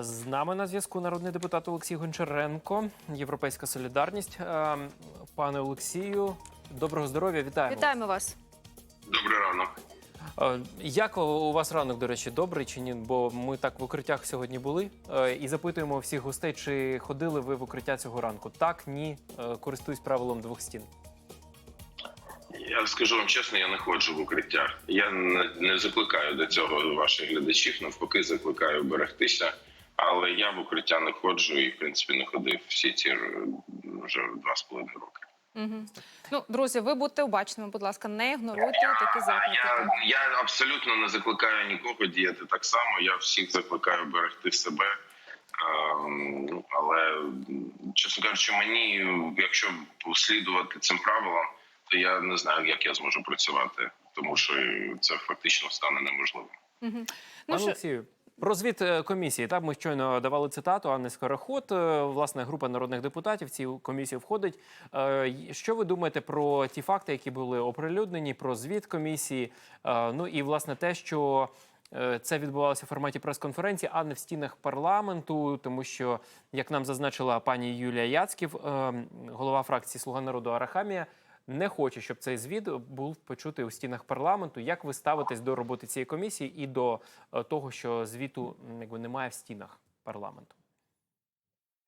З нами на зв'язку народний депутат Олексій Гончаренко, Європейська Солідарність. Пане Олексію, доброго здоров'я, вітаємо. Вітаємо вас. Добрий ранок. Як у вас ранок, до речі, добрий чи ні? Бо ми так в укриттях сьогодні були і запитуємо всіх гостей, чи ходили ви в укриття цього ранку. Так, ні, користуюсь правилом двох стін. Я скажу вам чесно, я не ходжу в укриття. Я не, закликаю до цього ваших глядачів, навпаки, закликаю берегтися. Але я в укриття не ходжу і, в принципі, не ходив всі ці вже два з половиною роки. Угу. Ну, друзі, ви будьте обачними, будь ласка, не ігноруйте такі заклики. Я, я абсолютно не закликаю нікого діяти так само. Я всіх закликаю берегти себе. Ну, але, чесно кажучи, мені, якщо слідувати цим правилам, то я не знаю, як я зможу працювати, тому що це фактично стане неможливим. Угу. Ну, Олексію, про звіт е, комісії. Так, ми щойно давали цитату Анни Скороход. Е, Власне, група народних депутатів в цю комісію входить. Е, Що ви думаєте про ті факти, які були оприлюднені, про звіт комісії? Ну і власне те, що це відбувалося в форматі прес-конференції, а не в стінах парламенту, тому що, як нам зазначила пані Юлія Яцьків, е, голова фракції Слуга народу Арахамія. Не хоче, щоб цей звіт був почутий у стінах парламенту. Як ви ставитесь до роботи цієї комісії і до е, того, що звіту якби немає в стінах парламенту?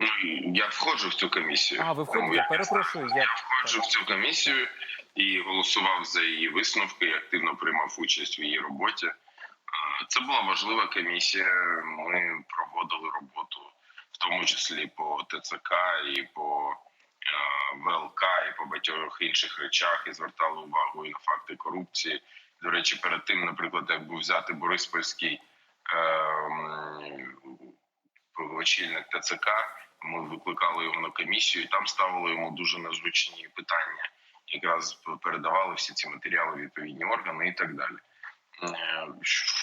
Ну, я входжу в цю комісію. А ви входите? я- Перепрошую, я Я входжу в цю комісію і голосував за її висновки. і Активно приймав участь в її роботі. Це була важлива комісія. Ми проводили роботу, в тому числі по ТЦК і по ВЛК, і по багатьох інших речах, і звертали увагу і на факти корупції. До речі, перед тим, наприклад, як був взяти Бориспольський е, очільник ТЦК. Ми викликали його на комісію, і там ставили йому дуже незручні питання. Якраз передавали всі ці матеріали відповідні органи і так далі. Е,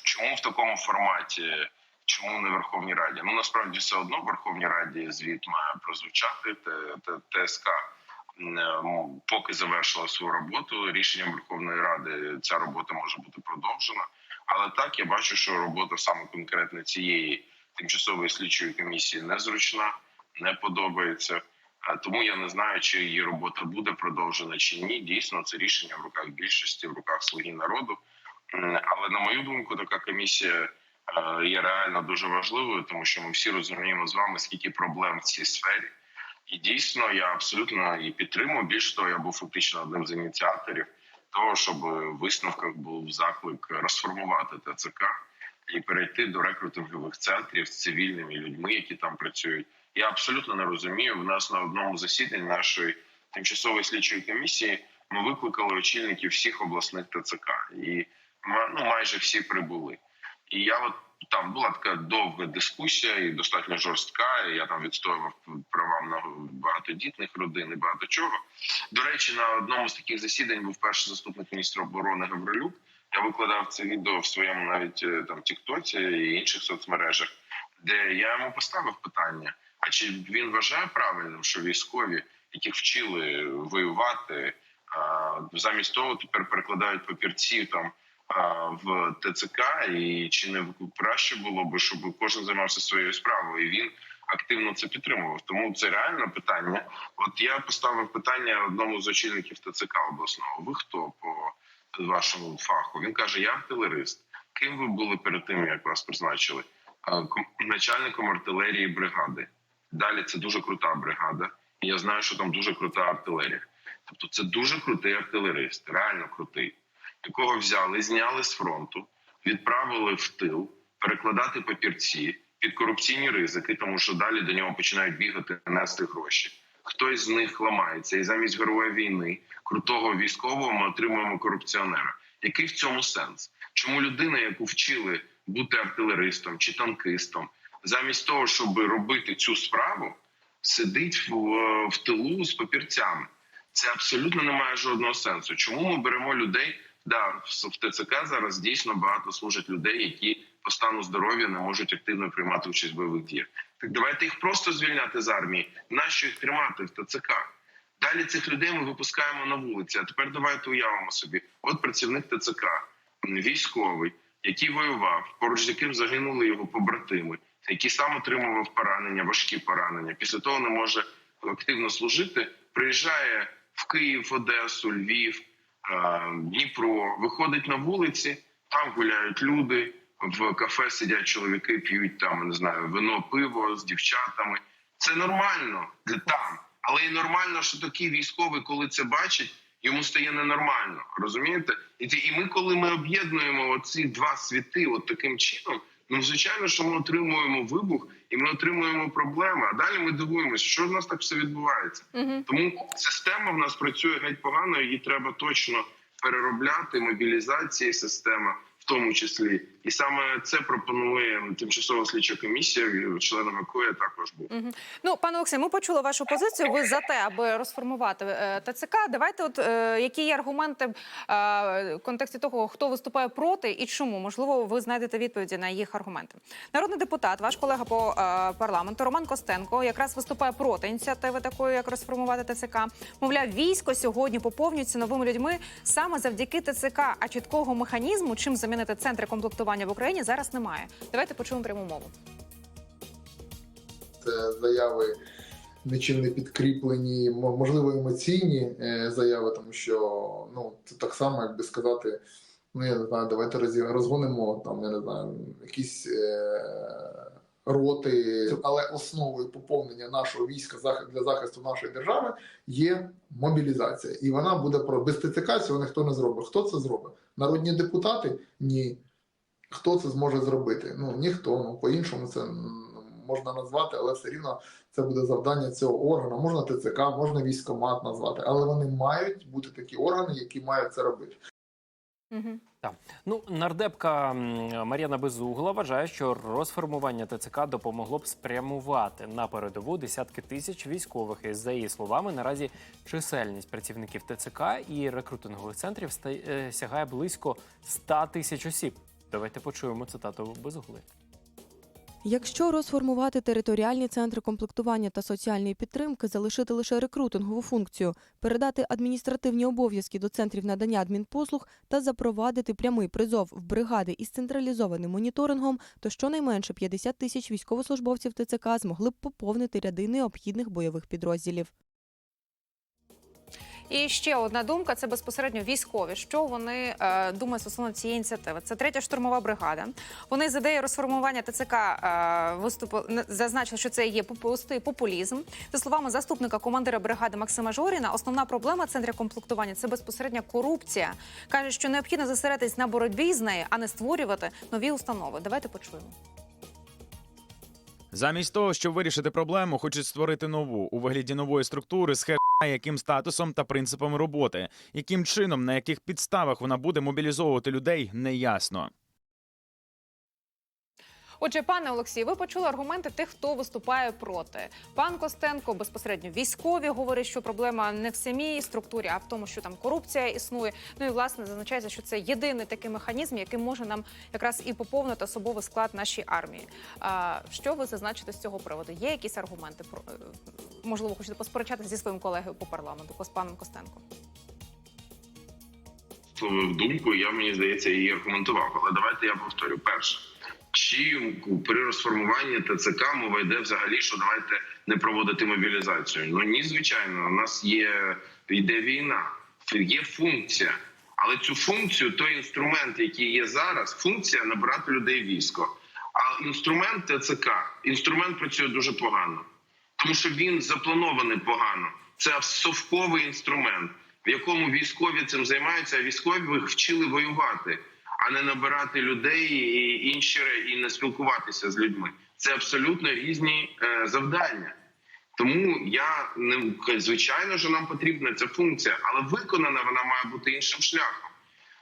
Чому в такому форматі? Чому не Верховній Раді? Ну насправді все одно в Верховній Раді звіт має прозвучати. ТСК поки завершила свою роботу. Рішенням Верховної Ради ця робота може бути продовжена. Але так я бачу, що робота саме конкретно цієї тимчасової слідчої комісії незручна, не подобається. Тому я не знаю, чи її робота буде продовжена чи ні. Дійсно, це рішення в руках більшості, в руках слуги народу. Але на мою думку, така комісія е, є реально дуже важливою, тому що ми всі розуміємо з вами, скільки проблем в цій сфері. І дійсно я абсолютно її підтримую. Більш того, я був фактично одним з ініціаторів того, щоб в висновках був заклик розформувати ТЦК і перейти до рекрутингових центрів з цивільними людьми, які там працюють. Я абсолютно не розумію. В нас на одному засіданні нашої тимчасової слідчої комісії ми викликали очільників всіх обласних ТЦК, і ну, майже всі прибули. І я от там була така довга дискусія і достатньо жорстка. і Я там відстоював права на багатодітних родин і багато чого. До речі, на одному з таких засідань був перший заступник міністра оборони Гаврилюк. Я викладав це відео в своєму навіть е, там Тіктоці і інших соцмережах, де я йому поставив питання: а чи він вважає правильним, що військові, яких вчили воювати, замість того тепер перекладають папірці там в ТЦК, і чи не краще було би, щоб кожен займався своєю справою? І він активно це підтримував. Тому це реальне питання. От я поставив питання одному з очільників ТЦК обласного. Ви хто по вашому фаху? Він каже: Я артилерист. Ким ви були перед тим, як вас призначили? Начальником артилерії бригади. Далі це дуже крута бригада. І я знаю, що там дуже крута артилерія. Тобто, це дуже крутий артилерист, реально крутий, якого взяли, зняли з фронту, відправили в тил, перекладати папірці під корупційні ризики, тому що далі до нього починають бігати, нести гроші. Хтось з них ламається, і замість героя війни, крутого військового, ми отримуємо корупціонера. Який в цьому сенс? Чому людина, яку вчили бути артилеристом чи танкистом, замість того, щоб робити цю справу, сидить в, в тилу з папірцями? Це абсолютно не має жодного сенсу. Чому ми беремо людей? Да, в ТЦК зараз дійсно багато служать людей, які по стану здоров'я не можуть активно приймати участь в бойових діях. Так давайте їх просто звільняти з армії. Нащо їх тримати в ТЦК? Далі цих людей ми випускаємо на вулиці. А тепер давайте уявимо собі: от працівник ТЦК, військовий, який воював, поруч з яким загинули його побратими. який сам отримував поранення, важкі поранення. Після того не може активно служити. Приїжджає в Київ, Одесу, Львів, Дніпро, виходить на вулиці, там гуляють люди. В кафе сидять чоловіки, п'ють там не знаю, вино, пиво з дівчатами. Це нормально для там, але і нормально, що такий військовий, коли це бачить, йому стає ненормально. Розумієте? І і ми, коли ми об'єднуємо оці два світи, от таким чином, ну звичайно, що ми отримуємо вибух і ми отримуємо проблеми. А далі ми дивуємося, що в нас так все відбувається. Угу. Тому система в нас працює геть погано. Її треба точно переробляти. Мобілізації система, в тому числі, і саме це пропонує тимчасова слідча комісія, членом якої я також був. Угу. Ну, пане Олексій, ми почули вашу позицію. Ви за те, аби розформувати е, ТЦК. Давайте, от е, які є аргументи е, в контексті того, хто виступає проти і чому? Можливо, ви знайдете відповіді на їх аргументи. Народний депутат, ваш колега по парламенту Роман Костенко, якраз виступає проти ініціативи такої, як розформувати ТЦК. Мовляв, військо сьогодні поповнюється новими людьми саме завдяки ТЦК, а чіткого механізму, чим замінити центри комплектування в Україні, зараз немає. Давайте почуємо пряму мову. це заяви нічим не підкріплені, можливо, емоційні е, заяви, тому що ну це так само, як би сказати, ну я не знаю, давайте розі- розгонимо там, я не знаю, якісь е, роти, але основою поповнення нашого війська зах- для захисту нашої держави є мобілізація, і вона буде про без ТЦК цього ніхто не зробить. Хто це зробить? Народні депутати? Ні. Хто це зможе зробити? Ну ніхто. Ну по-іншому це можна назвати, але все рівно це буде завдання цього органу. Можна ТЦК, можна військомат назвати, але вони мають бути такі органи, які мають це робити. Угу. Ну, нардепка Мар'яна Безугла вважає, що розформування ТЦК допомогло б спрямувати на передову десятки тисяч військових. І за її словами, наразі чисельність працівників ТЦК і рекрутингових центрів е, сягає близько 100 тисяч осіб. Давайте почуємо цитату Безугли. Якщо розформувати територіальні центри комплектування та соціальної підтримки, залишити лише рекрутингову функцію, передати адміністративні обов'язки до центрів надання адмінпослуг та запровадити прямий призов в бригади із централізованим моніторингом, то щонайменше 50 тисяч військовослужбовців ТЦК змогли б поповнити ряди необхідних бойових підрозділів. І ще одна думка: це безпосередньо військові. Що вони е, думають стосовно цієї ініціативи? Це третя штурмова бригада. Вони з ідеєю розформування ТЦК е, виступу зазначили, що це є пустий популізм. За словами заступника командира бригади Максима Жоріна, основна проблема центрів комплектування це безпосередня корупція. каже, що необхідно зосередитись на боротьбі з нею, а не створювати нові установи. Давайте почуємо. Замість того, щоб вирішити проблему, хочуть створити нову у вигляді нової структури з хер яким статусом та принципами роботи, яким чином, на яких підставах вона буде мобілізовувати людей, неясно. Отже, пане Олексій, ви почули аргументи тих, хто виступає проти. Пан Костенко безпосередньо військові говорить, що проблема не в самій структурі, а в тому, що там корупція існує. Ну і власне зазначається, що це єдиний такий механізм, який може нам якраз і поповнити особовий склад нашої армії. А що ви зазначите з цього приводу? Є якісь аргументи е, можливо, хочете посперечатися зі своїм колегою по парламенту, з паном Костенко? Думку, я мені здається її аргументував. Але давайте я повторю. Перше, чи при розформуванні ТЦК мова йде взагалі, що давайте не проводити мобілізацію? Ну ні, звичайно, у нас є йде війна, є функція. Але цю функцію, той інструмент, який є зараз, функція набирати людей військо. А інструмент ТЦК, інструмент працює дуже погано, тому що він запланований погано. Це совковий інструмент, в якому військові цим займаються, а військові вчили воювати, не набирати людей і інші ре- і не спілкуватися з людьми. Це абсолютно різні е, завдання. Тому я не звичайно, що нам потрібна ця функція, але виконана вона має бути іншим шляхом.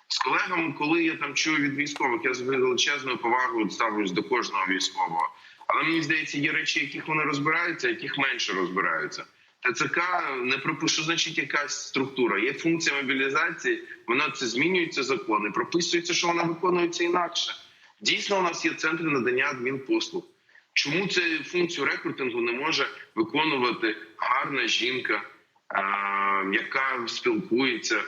З колегами, коли я там чую від військових, я з величезною повагою ставлюсь до кожного військового. Але мені здається, є речі, яких вони розбираються, яких менше розбираються. ТЦК не пропише, що значить якась структура. Є функція мобілізації, вона це змінюється закони, прописується, що вона виконується інакше. Дійсно, у нас є центри надання адмінпослуг. Чому цю функцію рекрутингу не може виконувати гарна жінка, яка спілкується,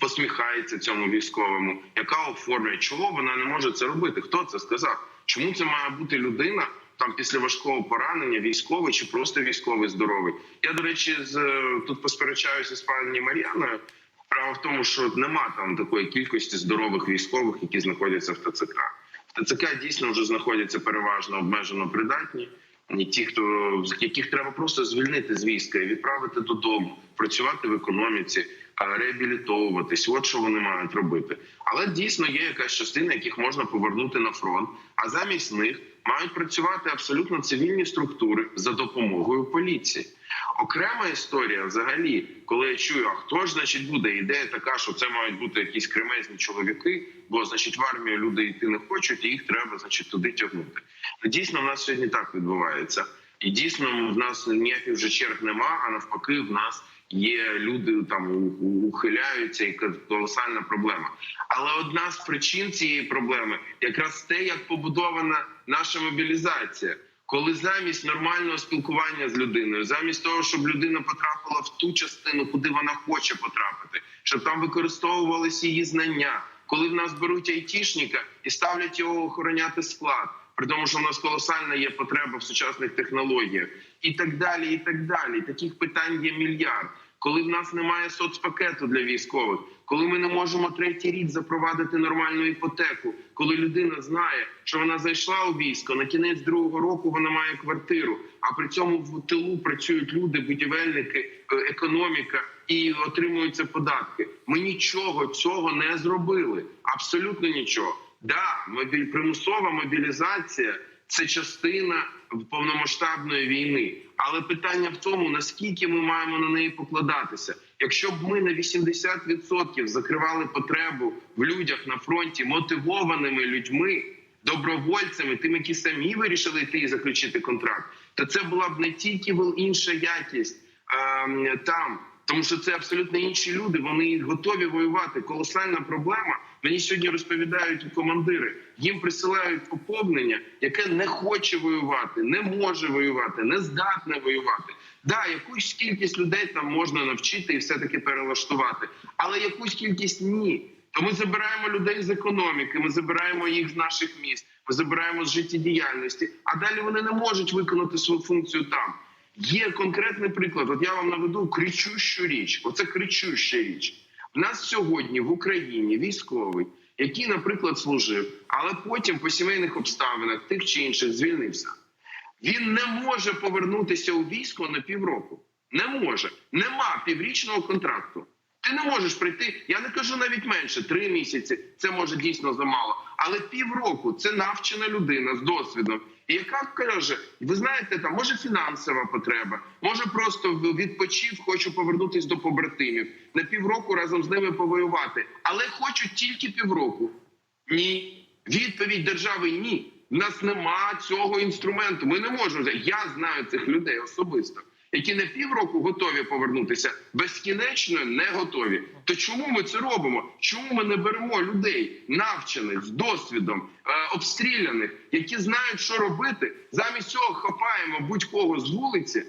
посміхається цьому військовому, яка оформлює? Чого вона не може це робити? Хто це сказав? Чому це має бути людина, там після важкого поранення військовий чи просто військовий здоровий. Я до речі, з е, тут посперечаюся з пані Мар'яною. Справа в тому, що нема там такої кількості здорових військових, які знаходяться в ТЦК. В ТЦК дійсно вже знаходяться переважно обмежено придатні. Ті, хто яких треба просто звільнити з війська і відправити додому, працювати в економіці, реабілітовуватись. От що вони мають робити. Але дійсно є якась частина, яких можна повернути на фронт. А замість них мають працювати абсолютно цивільні структури за допомогою поліції. Окрема історія, взагалі, коли я чую, а хто ж значить буде ідея така, що це мають бути якісь кремезні чоловіки, бо значить в армію люди йти не хочуть, і їх треба, значить, туди тягнути. Дійсно, в нас сьогодні так відбувається, і дійсно в нас ніяких вже черг нема. А навпаки, в нас є люди там ухиляються, і колосальна проблема. Але одна з причин цієї проблеми якраз те, як побудована наша мобілізація. Коли замість нормального спілкування з людиною, замість того, щоб людина потрапила в ту частину, куди вона хоче потрапити, щоб там використовувалися її знання, коли в нас беруть айтішника і ставлять його охороняти склад, при тому, що в нас колосальна є потреба в сучасних технологіях, і так далі, і так далі. Таких питань є мільярд. Коли в нас немає соцпакету для військових, коли ми не можемо третій рік запровадити нормальну іпотеку, коли людина знає, що вона зайшла у військо на кінець другого року, вона має квартиру, а при цьому в тилу працюють люди, будівельники, е, економіка і отримуються податки. Ми нічого цього не зробили. Абсолютно нічого. Да, мобіль примусова мобілізація це частина повномасштабної війни. Але питання в тому, наскільки ми маємо на неї покладатися. Якщо б ми на 80% закривали потребу в людях на фронті мотивованими людьми, добровольцями, тим, які самі вирішили йти і заключити контракт, то це була б не тільки інша якість там. Тому що це абсолютно інші люди. Вони готові воювати. Колосальна проблема. Мені сьогодні розповідають командири. Їм присилають поповнення, яке не хоче воювати, не може воювати, не здатне воювати. Да, якусь кількість людей там можна навчити і все таки перелаштувати, але якусь кількість ні. То ми забираємо людей з економіки, ми забираємо їх з наших міст, ми забираємо з життєдіяльності, а далі вони не можуть виконати свою функцію там. Є конкретний приклад. От я вам наведу кричущу річ. Оце кричуща річ. Нас сьогодні в Україні військовий, який, наприклад, служив, але потім по сімейних обставинах тих чи інших звільнився. Він не може повернутися у військо на півроку. Не може. Нема піврічного контракту. Ти не можеш прийти. Я не кажу навіть менше три місяці. Це може дійсно замало. Але півроку це навчена людина з досвідом, яка каже: ви знаєте, там може фінансова потреба, може просто відпочив, хочу повернутися до побратимів на півроку разом з ними повоювати, але хочу тільки півроку. Ні, відповідь держави ні. У нас нема цього інструменту. Ми не можемо. Я знаю цих людей особисто, які на півроку готові повернутися, безкінечно не готові. То чому ми це робимо? Чому ми не беремо людей, навчених з досвідом, е, обстріляних, які знають, що робити? Замість цього хапаємо будь-кого з вулиці.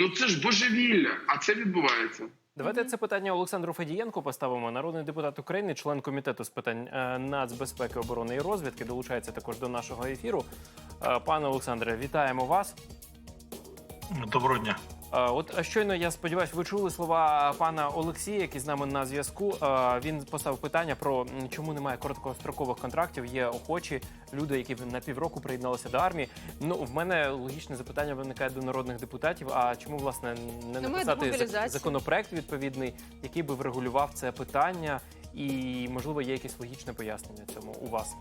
Ну це ж божевілля, а це відбувається. Давайте це питання Олександру Федієнку поставимо. Народний депутат України, член комітету з питань е, нацбезпеки, оборони і розвідки, долучається також до нашого ефіру. Е, Пане Олександре, вітаємо вас. Доброго дня. Е, От щойно я сподіваюся, ви чули слова пана Олексія, який з нами на зв'язку. Е, Він поставив питання про чому немає короткострокових контрактів. Є охочі люди, які на півроку приєдналися до армії. Ну в мене логічне запитання виникає до народних депутатів. А чому власне не Немає написати законопроект відповідний, який би врегулював це питання, і можливо є якесь логічне пояснення цьому у вас?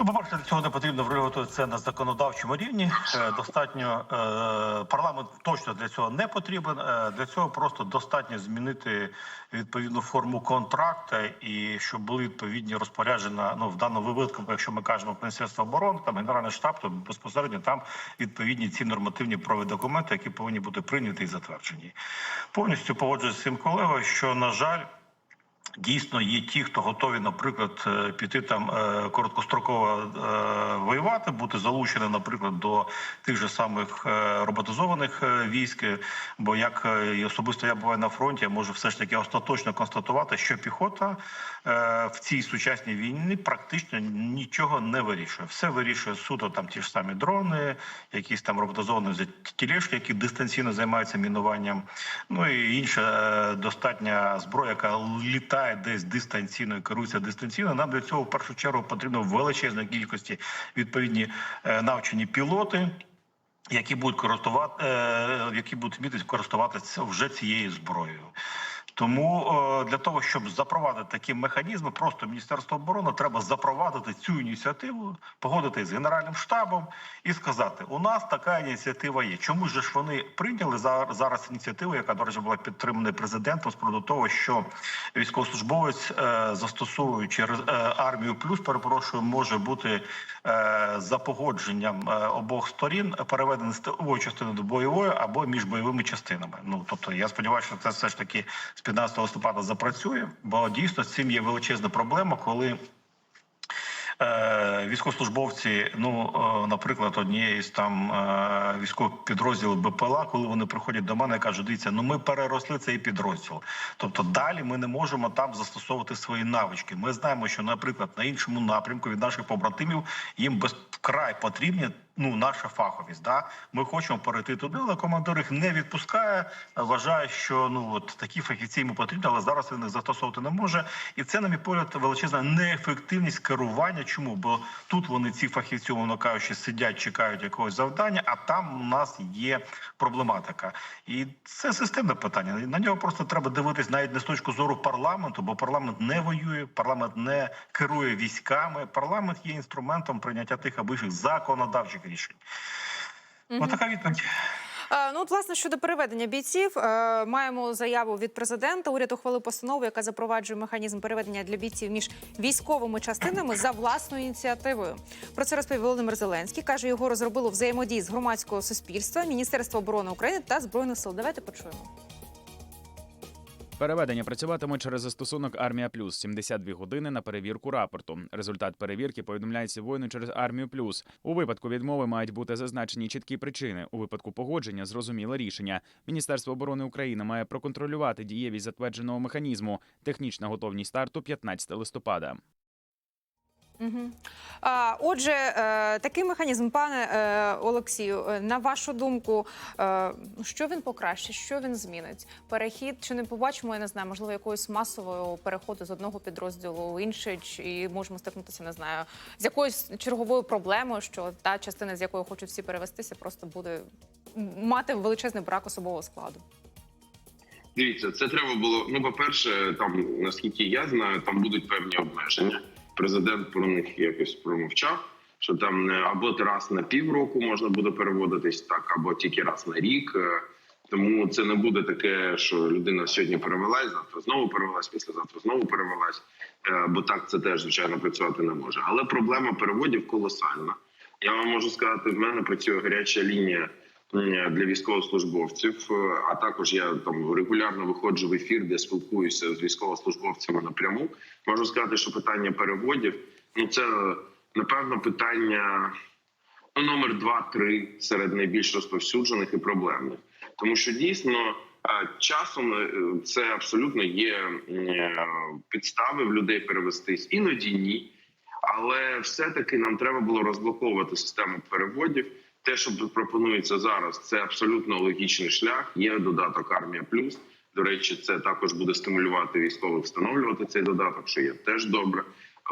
Ну, по-перше, для цього не потрібно врегулювати це на законодавчому рівні. Е, Достатньо е, парламент точно для цього не потрібен. Е, Для цього просто достатньо змінити відповідну форму контракту і щоб були відповідні розпорядження. Ну в даному випадку, якщо ми кажемо Міністерство оборони, там генеральний штаб, то безпосередньо там відповідні ці нормативні правові документи, які повинні бути прийняті і затверджені. Повністю погоджуюся з цим колегою, що на жаль. Дійсно, є ті, хто готові, наприклад, е, піти там е, короткостроково е, воювати, бути залучені, наприклад, до тих же самих роботизованих військ. Бо як і особисто я буваю на фронті, я можу все ж таки остаточно констатувати, що піхота в цій сучасній війні практично нічого не вирішує. Все вирішує суто там ті ж самі дрони, якісь там роботизовані тілешки, які дистанційно займаються мінуванням. Ну і інша достатня зброя, яка літає десь дистанційно керується дистанційно. Нам для цього в першу чергу потрібно величезна кількості відповідні е, навчені пілоти. Які будуть користувати, е, які будуть вміти користуватися вже цією зброєю. Тому е, для того, щоб запровадити такі механізми, просто Міністерство оборони треба запровадити цю ініціативу, погодити з Генеральним штабом і сказати: у нас така ініціатива є. Чому ж вони прийняли за- зараз ініціативу, яка до речі була підтримана президентом з приводу того, що військовослужбовець, е, застосовуючи е, армію плюс, перепрошую, може бути за погодженням обох сторін переведений з тилової частини до бойової або між бойовими частинами. Ну тобто, я сподіваюся, що це все ж таки з 15 листопада запрацює, бо дійсно з цим є величезна проблема, коли. Е, військовослужбовці, ну е, наприклад, однієї з там е, військових підрозділів БПЛА, коли вони приходять до мене, кажуть, дивіться, ну ми переросли цей підрозділ. Тобто далі ми не можемо там застосовувати свої навички. Ми знаємо, що, наприклад, на іншому напрямку від наших побратимів їм безкрай потрібні. Ну, наша фаховість, да ми хочемо перейти туди, але командир їх не відпускає. Вважає, що ну от такі фахівці йому потрібні, але зараз він їх застосовувати не може. І це, на мій погляд, величезна неефективність керування. Чому? Бо тут вони ці фахівці, воно кажучи, сидять, чекають якогось завдання, а там у нас є проблематика. І це системне питання. На нього просто треба дивитись навіть не з точки зору парламенту, бо парламент не воює, парламент не керує військами. Парламент є інструментом прийняття тих або інших законодавчих рішень. Мгм. Отака відповідь. Ну, от, власне, щодо переведення бійців, е, маємо заяву від президента. Уряд ухвалив постанову, яка запроваджує механізм переведення для бійців між військовими частинами за власною ініціативою. Про це розповів Володимир Зеленський. каже, його розробило взаємодії з громадського суспільства, Міністерство оборони України та збройних сил. Давайте почуємо. Переведення працюватиме через застосунок Армія Плюс 72 години на перевірку рапорту. Результат перевірки повідомляється воїну через Армію Плюс. У випадку відмови мають бути зазначені чіткі причини. У випадку погодження зрозуміле рішення. Міністерство оборони України має проконтролювати дієвість затвердженого механізму. Технічна готовність старту 15 листопада. Угу. Отже, е, такий механізм, пане е, Олексію, е, на вашу думку, е, що він покращить, що він змінить? Перехід чи не побачимо, я не знаю, можливо, якогось масового переходу з одного підрозділу в інший, чи можемо стикнутися, не знаю, з якоюсь черговою проблемою, що та частина, з якої хочуть всі перевестися, просто буде мати величезний брак особового складу. Дивіться, це треба було. Ну, по-перше, там наскільки я знаю, там будуть певні обмеження. Президент про них якось промовчав, що там не або раз на півроку можна буде переводитись, так або тільки раз на рік. Е, Тому це не буде таке, що людина сьогодні перевелась, завтра знову перевелась, післязавтра знову перевелась. Е, Бо так це теж звичайно працювати не може. Але проблема переводів колосальна. Я вам можу сказати, в мене працює гаряча лінія для військовослужбовців. Е, А також я там регулярно виходжу в ефір, де спілкуюся з військовослужбовцями напряму. Можу сказати, що питання переводів ну це напевно питання ну, номер два-три серед найбільш розповсюджених і проблемних, тому що дійсно. е, Часом е, це абсолютно є е, підстави в людей перевестись, іноді ні. Але все-таки нам треба було розблоковувати систему переводів. Те, що пропонується зараз, це абсолютно логічний шлях. Є додаток Армія Плюс. До речі, це також буде стимулювати військових встановлювати цей додаток, що є теж добре.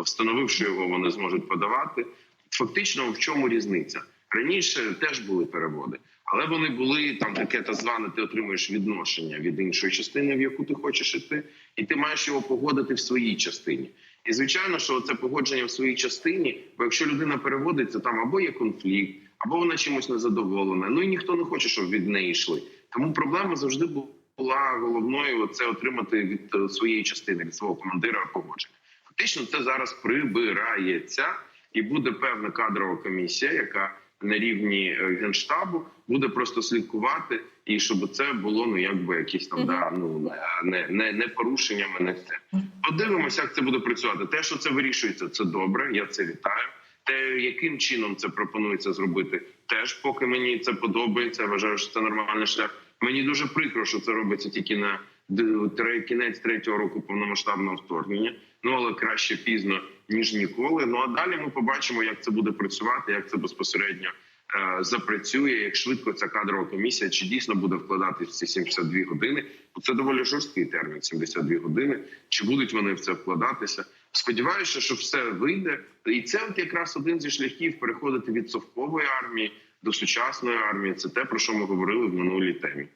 Встановивши його, вони зможуть подавати. Фактично, в чому різниця? Раніше теж були переводи, але вони були там таке та зване. Ти отримуєш відношення від іншої частини, в яку ти хочеш іти, і ти маєш його погодити в своїй частині. І звичайно, що це погодження в своїй частині, бо якщо людина переводиться, там або є конфлікт, або вона чимось незадоволена. Ну і ніхто не хоче, щоб від неї йшли. Тому проблема завжди була головною це отримати від е, своєї частини, від свого командира погодження. Фактично, це зараз прибирається, і буде певна кадрова комісія, яка на рівні е, генштабу буде просто слідкувати, і щоб це було ну якби якісь там да ну не, не, не порушеннями, не це. Подивимося, як це буде працювати. Те, що це вирішується, це добре. Я це вітаю. Те, яким чином це пропонується зробити, теж поки мені це подобається. Я вважаю, що це нормальний шлях. Мені дуже прикро, що це робиться тільки на кінець третього року повномасштабного вторгнення. Ну але краще пізно ніж ніколи. Ну а далі ми побачимо, як це буде працювати, як це безпосередньо е, запрацює, як швидко ця кадрова комісія чи дійсно буде вкладатись в ці 72 години. Бо це доволі жорсткий термін 72 години. Чи будуть вони в це вкладатися? Сподіваюся, що все вийде, і це от якраз один зі шляхів переходити від совкової армії до сучасної армії. Це те про що ми говорили в минулій темі.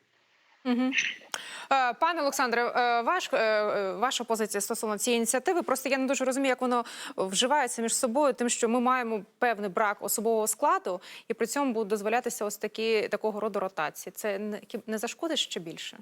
Угу. Пане Олександре, е, ваш, е, ваша позиція стосовно цієї ініціативи. Просто я не дуже розумію, як воно вживається між собою, тим, що ми маємо певний брак особового складу, і при цьому будуть дозволятися ось такі такого роду ротації. Це не зашкодить ще більше.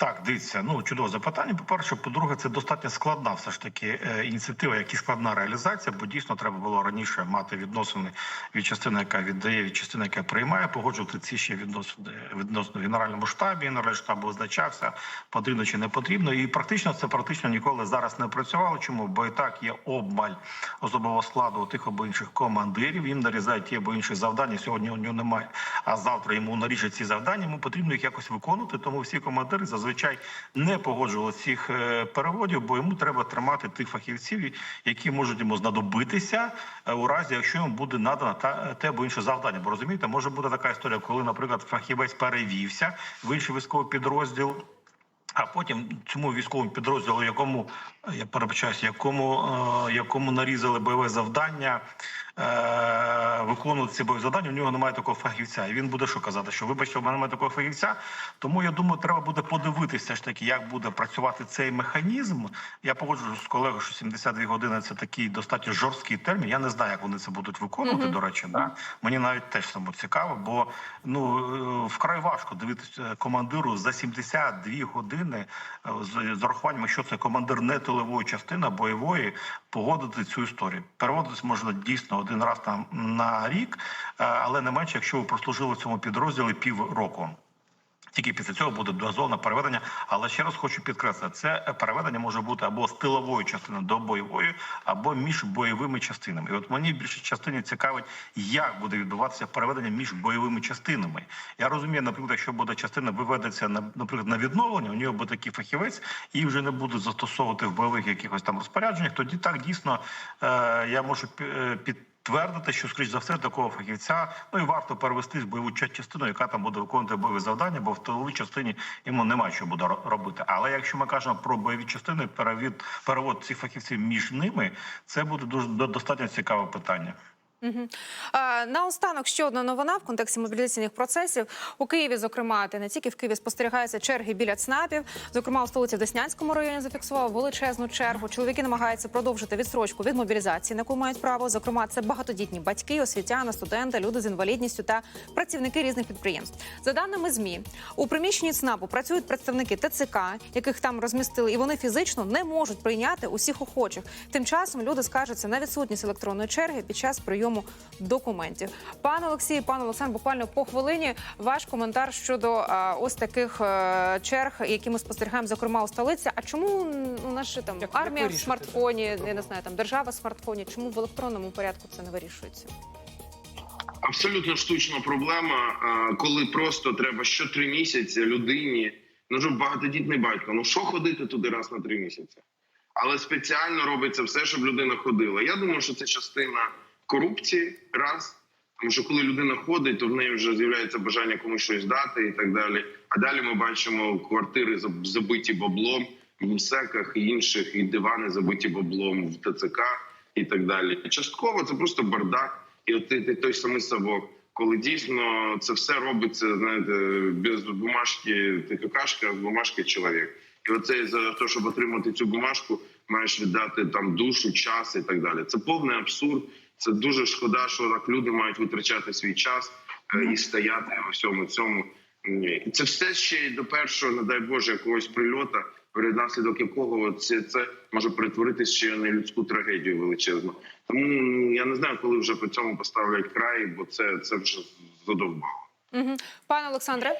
Так, дивіться, ну чудове запитання. По перше, по-друге, це достатньо складна все ж таки е, ініціатива, як і складна реалізація, бо дійсно треба було раніше мати відносини від частини, яка віддає, від частини, яка приймає, погоджувати ці ще відносини відносно генеральному штабі. Генеральний штаб визначався, потрібно чи не потрібно. І практично це практично ніколи зараз не працювало. Чому? Бо і так є обмаль особового складу тих або інших командирів. Їм нарізають ті або інші завдання. Сьогодні у нього немає. А завтра йому наріжуть ці завдання. Йому потрібно їх якось виконувати. Тому всі командири зазвичай не погоджували цих е, переводів, бо йому треба тримати тих фахівців, які можуть йому знадобитися е, у разі, якщо йому буде надано те або інше завдання. Бо розумієте, може бути така історія, коли, наприклад, фахівець перевівся в інший військовий підрозділ. А потім цьому військовому підрозділу, якому я перепечаюсь, якому, е, якому нарізали бойове завдання, виконувати ці бойові завдання, у нього немає такого фахівця. І він буде що казати, що вибачте, у мене немає такого фахівця. Тому я думаю, треба буде подивитися ж таки, як буде працювати цей механізм. Я погоджуюсь з колегою, що 72 години це такий достатньо жорсткий термін. Я не знаю, як вони це будуть виконувати. Мгм. До речі, да мені навіть теж само цікаво, бо ну е, вкрай важко дивитися командиру за 72 години е, з, з урахуванням, що це командир не тилової частини, а бойової, погодити цю історію. Переводитись можна дійсно один раз там на рік, е, але не менше, якщо ви прослужили в цьому підрозділі півроку. Тільки після цього буде дозволено переведення. Але ще раз хочу підкреслити, це переведення може бути або з тилової частини до бойової, або між бойовими частинами. І от мені в більшій частині цікавить, як буде відбуватися переведення між бойовими частинами. Я розумію, наприклад, якщо буде частина виведеться на наприклад на відновлення, у нього буде такий фахівець, і вже не будуть застосовувати в бойових якихось там розпорядженнях. Тоді так дійсно е, я можу е, під. Твердити, що скоріш за все такого фахівця, ну і варто перевести з бойову ча- частину, яка там буде виконувати бойові завдання, бо в тиловій частині йому немає що буде ро- робити. Але якщо ми кажемо про бойові частини, перевід перевод цих фахівців між ними, це буде дуже до- достатньо цікаве питання. Угу. Наостанок ще одна новина в контексті мобілізаційних процесів у Києві. Зокрема, та не тільки в Києві спостерігаються черги біля ЦНАПів. Зокрема, у столиці в Деснянському районі зафіксував величезну чергу. Чоловіки намагаються продовжити відстрочку від мобілізації, на яку мають право. Зокрема, це багатодітні батьки, освітяни, студенти, люди з інвалідністю та працівники різних підприємств. За даними змі, у приміщенні ЦНАПу працюють представники ТЦК, яких там розмістили, і вони фізично не можуть прийняти усіх охочих. Тим часом люди скаржаться на відсутність електронної черги під час прийому документів. Пане Олексію, пане Олександр, буквально по хвилині ваш коментар щодо а, ось таких е, черг, які ми спостерігаємо, зокрема у столиці. А чому ну, наша там Як- як армія в смартфоні, я не знаю, там держава в смартфоні? Чому в електронному порядку це не вирішується? Абсолютно штучна проблема, коли просто треба що три місяці людині, ну вже багатодітний батько. Ну що ходити туди раз на три місяці? Але спеціально робиться все, щоб людина ходила. Я думаю, що це частина корупції, раз. Тому що коли людина ходить, то в неї вже з'являється бажання комусь щось дати і так далі. А далі ми бачимо квартири забиті баблом в МСЕКах і інших, і дивани забиті баблом в ТЦК і так далі. Частково це просто бардак. І от той, той самий совок, коли дійсно це все робиться, знаєте, без бумажки ти какашка, а з бумажки чоловік. І оце за те, щоб отримати цю бумажку, маєш віддати там душу, час і так далі. Це повний абсурд. Це дуже шкода, що так люди мають витрачати свій час е, і стояти у всьому цьому. І це все ще до першого, не дай Боже, якогось прильота, внаслідок якого це, це може перетворитися ще на людську трагедію величезну. Тому я не знаю, коли вже по цьому поставлять край, бо це, це вже задовбало. Угу. Пане Олександре.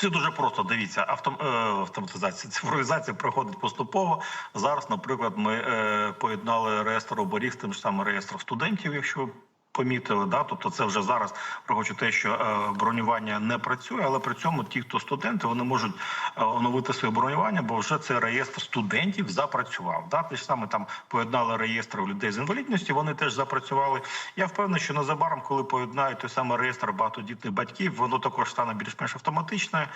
Все дуже просто. Дивіться, автом, е, автоматизація, цифровізація проходить поступово. Зараз, наприклад, ми е, поєднали реєстр оборіг з тим ж самим реєстром студентів, якщо помітили, да, тобто це вже зараз враховуючи те, що е, бронювання не працює, але при цьому ті, хто студенти, вони можуть е, оновити своє бронювання, бо вже цей реєстр студентів запрацював. Да, те ж саме там поєднали реєстр людей з інвалідністю, вони теж запрацювали. Я впевнений, що незабаром, коли поєднають той самий реєстр багатодітних батьків, воно також стане більш-менш автоматичною,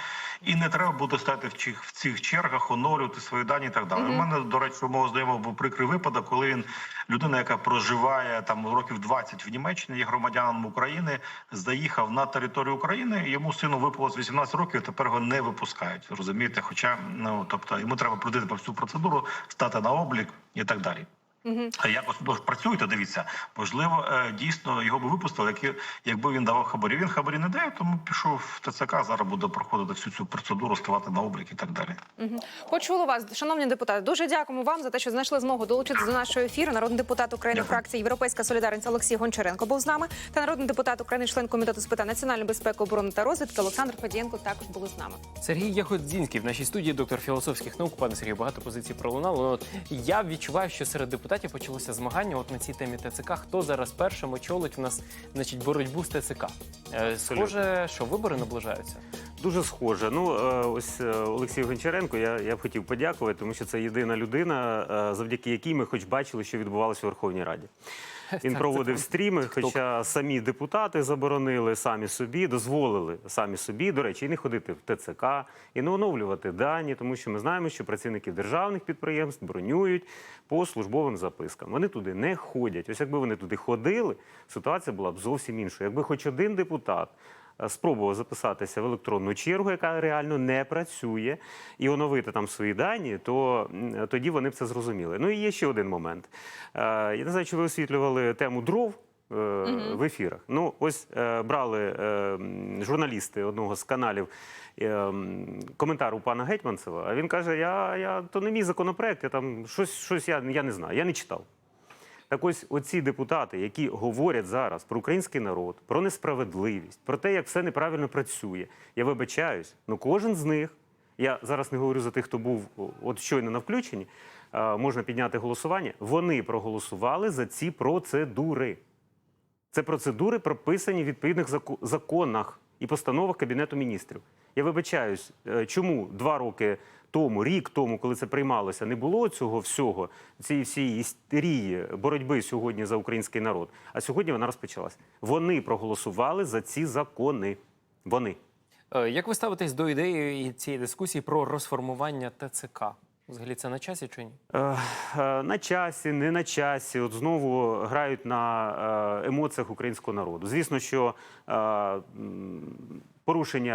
і не треба буде стати в цих, в цих чергах, оновлювати свої дані і так далі. У мене, до речі, у мого знайомого був прикрий випадок, коли він людина, яка проживає там років 20 в Німеччині, є громадянином України, заїхав на територію України. Йому сину виповнилось 18 років. Тепер його не випускають. Розумієте? Хоча ну тобто йому треба пройти всю процедуру, стати на облік і так далі. Угу. А якось ну, працюєте, дивіться. Можливо, е, дійсно його би випустили, як- якби він давав хабарі. Він хабарі не дає, тому пішов в ТЦК. Зараз буде проходити всю цю процедуру, ставати на облік і так далі. Угу. Почули вас, шановні депутати. Дуже дякуємо вам за те, що знайшли змогу долучитися до нашого ефіру. Народний депутат України Дякую. фракції Європейська Солідарність Олексій Гончаренко був з нами. Та народний депутат України, член комітету з питань національної безпеки, оборони та розвідки Олександр Федієнко також були з нами. Сергій Ягодзінський в нашій студії, доктор філософських наук. Пане Сергію, багато позицій пролунало. Я відчуваю, що серед депутатів почалося змагання. От на цій темі ТЦК. Хто зараз першим очолить в нас значить боротьбу з ТЦК? Е, Схоже, що вибори наближаються. Дуже схоже. Ну е, ось е, Олексію Гончаренко. Я, я б хотів подякувати, тому що це єдина людина, е, завдяки якій ми хоч бачили, що відбувалося у Верховній Раді. Він проводив стріми, хоча самі депутати заборонили самі собі, дозволили самі собі, до речі, і не ходити в ТЦК, і не оновлювати дані, тому що ми знаємо, що працівники державних підприємств бронюють по службовим запискам. Вони туди не ходять. Ось якби вони туди ходили, ситуація була б зовсім іншою. Якби хоч один депутат спробував записатися в електронну чергу, яка реально не працює, і оновити там свої дані, то тоді вони б це зрозуміли. Ну і є ще один момент. Е, Я не знаю, чи ви освітлювали тему дров. е, В ефірах. Ну, ось е, брали е, журналісти одного з каналів е, коментар у пана Гетьманцева, а він каже: Я, я то не мій законопроект, я там щось, щось я, я не знаю, я не читав. Так ось оці депутати, які говорять зараз про український народ, про несправедливість, про те, як все неправильно працює. Я вибачаюсь, ну кожен з них, я зараз не говорю за тих, хто був от щойно на включенні, можна підняти голосування. Вони проголосували за ці процедури. Це процедури прописані в відповідних законах і постановах Кабінету міністрів. Я вибачаюсь, е, чому два роки тому, рік тому, коли це приймалося, не було цього всього, цієї всієї істерії боротьби сьогодні за український народ. А сьогодні вона розпочалась. Вони проголосували за ці закони. Вони. Е, Як ви ставитесь до ідеї цієї дискусії про розформування ТЦК? Взагалі це на часі чи ні? Е, е, На часі, не на часі, от знову грають на емоціях українського народу. Звісно, що порушення